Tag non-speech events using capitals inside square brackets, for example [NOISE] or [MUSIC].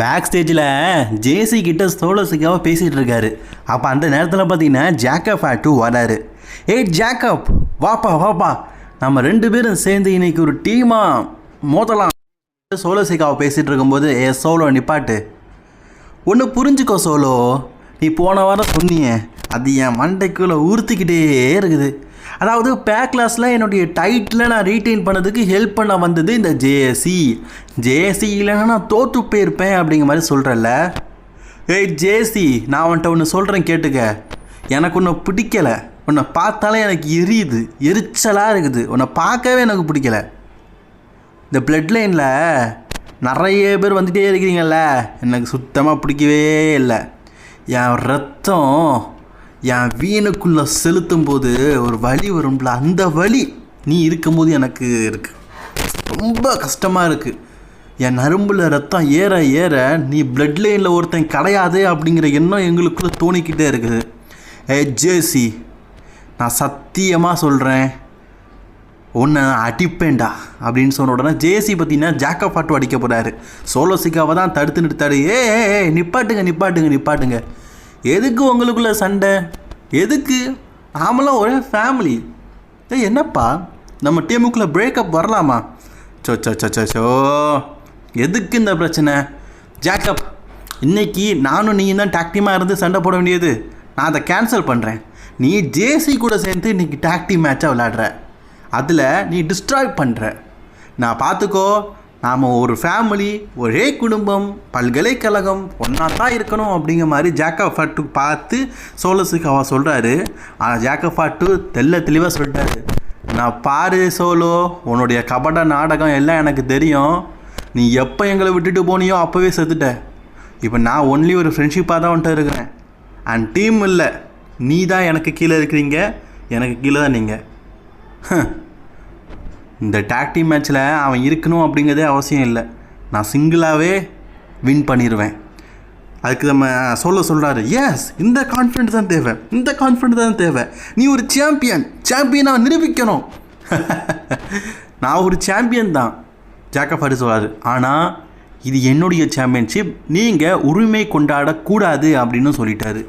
Back ஸ்டேஜில் ஜேசி கிட்ட சோலோஸுக்காக பேசிகிட்டு இருக்காரு. அப்போ அந்த நேரத்தில் பார்த்தீங்கன்னா ஜாக்கப் ஆட்டு வராரு. ஏய் ஜாக்கப் வாப்பா வாப்பா. நம்ம ரெண்டு பேரும் சேர்ந்து இன்னைக்கு ஒரு டீமாக மோதலாம். சோலோசிக்காவை பேசிகிட்டு இருக்கும்போது ஏ சோலோ நிப்பாட்டு ஒன்று புரிஞ்சுக்கோ சோலோ நீ போன வாரம் சொன்னியே அது என் மண்டைக்குள்ளே உறுத்திக்கிட்டே இருக்குது. அதாவது பேக் கிளாஸில் என்னுடைய டைட்டில் நான் ரீட்டைன் பண்ணதுக்கு ஹெல்ப் பண்ண வந்தது இந்த ஜேஎஸ்சி ஜேஎஸ்சி இல்லைன்னா நான் தோற்று போயிருப்பேன் அப்படிங்கிற மாதிரி சொல்கிறல்ல ஏய் ஜேசி நான் அவன்கிட்ட ஒன்று சொல்கிறேன் கேட்டுக்க. எனக்கு ஒன்று பிடிக்கலை. உன்னை பார்த்தாலே எனக்கு எரியுது எரிச்சலாக இருக்குது. உன்னை பார்க்கவே எனக்கு பிடிக்கல. இந்த பிளட் லைனில் நிறைய பேர் வந்துகிட்டே இருக்கிறீங்கல்ல. எனக்கு சுத்தமாக பிடிக்கவே இல்லை. என் ரத்தம் என் வீணுக்குள்ளே செலுத்தும் போது ஒரு வலி வரும்ல அந்த வலி நீ இருக்கும்போது எனக்கு இருக்கு. ரொம்ப கஷ்டமாக இருக்குது என் நரம்பில் ரத்தம் ஏற ஏற நீ பிளட் லைனில் ஒருத்தன் கிடையாது அப்படிங்கிற எண்ணம் எங்களுக்குள்ளே தோணிக்கிட்டே இருக்குது. ஏ ஜேசி நான் சத்தியமாக சொல்கிறேன் உன்னை நான் அடிப்பேன்டா அப்படின்னு சொன்ன உடனே ஜேசி பார்த்தீங்கன்னா ஜாக்கப் பாட்டு அடிக்க போகிறாரு சோலோசிக்காவை தான் தடுத்து நிறுத்தாரு. ஏ, நிப்பாட்டுங்க நிப்பாட்டுங்க நிப்பாட்டுங்க. எதுக்கு உங்களுக்குள்ள சண்டை? எதுக்கு? நாமெல்லாம் ஒரே ஃபேமிலி ஏய் என்னப்பா? நம்ம டீமுக்குள்ளே பிரேக்கப் வரலாமா? So so so so so. எதுக்கு இந்த பிரச்சனை? ஜாக்கப் இன்னைக்கு நானும் நீயும் தான் டாக்டிமாக இருந்து சண்டை போட வேண்டியது. நான் அதை கேன்சல் பண்ணுறேன் நீ ஜேசி கூட சேர்ந்து இன்றைக்கி டாக்டி மேட்சாக விளாடுற அதில் நீ டிஸ்ட்ராய் பண்ணுற நான் பார்த்துக்கோ நாம் ஒரு ஃபேமிலி ஒரே குடும்பம் பல்கலைக்கழகம் ஒன்றா தான் இருக்கணும் அப்படிங்கிற மாதிரி ஜாக்கப் ஃபாட்டு பார்த்து சோலஸுக்கு அவர் சொல்கிறாரு ஆனால் ஜாக்கப் ஃபாட்டு தெல்ல தெளிவாக சொல்லிட்டாரு நான் பாரு சோலோ உன்னுடைய கபட நாடகம் எல்லாம் எனக்கு தெரியும். நீ எப்போ எங்களை விட்டுட்டு போனியோ அப்போவே செத்துட்ட. இப்போ நான் ஒன்லி ஒரு ஃப்ரெண்ட்ஷிப்பாக தான் வந்துட்டு இருக்கிறேன். அண்ட் டீம் இல்லை. நீ தான் எனக்கு கீழே இருக்கிறீங்க. எனக்கு கீழே தான் நீங்கள் இந்த டாக்டி மேட்ச்சில் அவன் இருக்கணும் அப்படிங்கிறதே அவசியம் இல்லை. நான் சிங்கிளாகவே வின் பண்ணிடுவேன் அதுக்கு நம்ம சொல்ல சொல்கிறாரு எஸ் இந்த கான்ஃபிடென்ட் தான் தேவை. இந்த கான்ஃபிடென்ட் தான் தேவை. நீ ஒரு சாம்பியன் சாம்பியனாக நிரூபிக்கணும். [LAUGHS] நான் ஒரு சாம்பியன் தான் ஜாக்கப் ஹாரி ஆனால் இது என்னுடைய சாம்பியன்ஷிப் நீங்கள் உரிமை கொண்டாடக்கூடாது அப்படின்னு சொல்லிட்டாரு.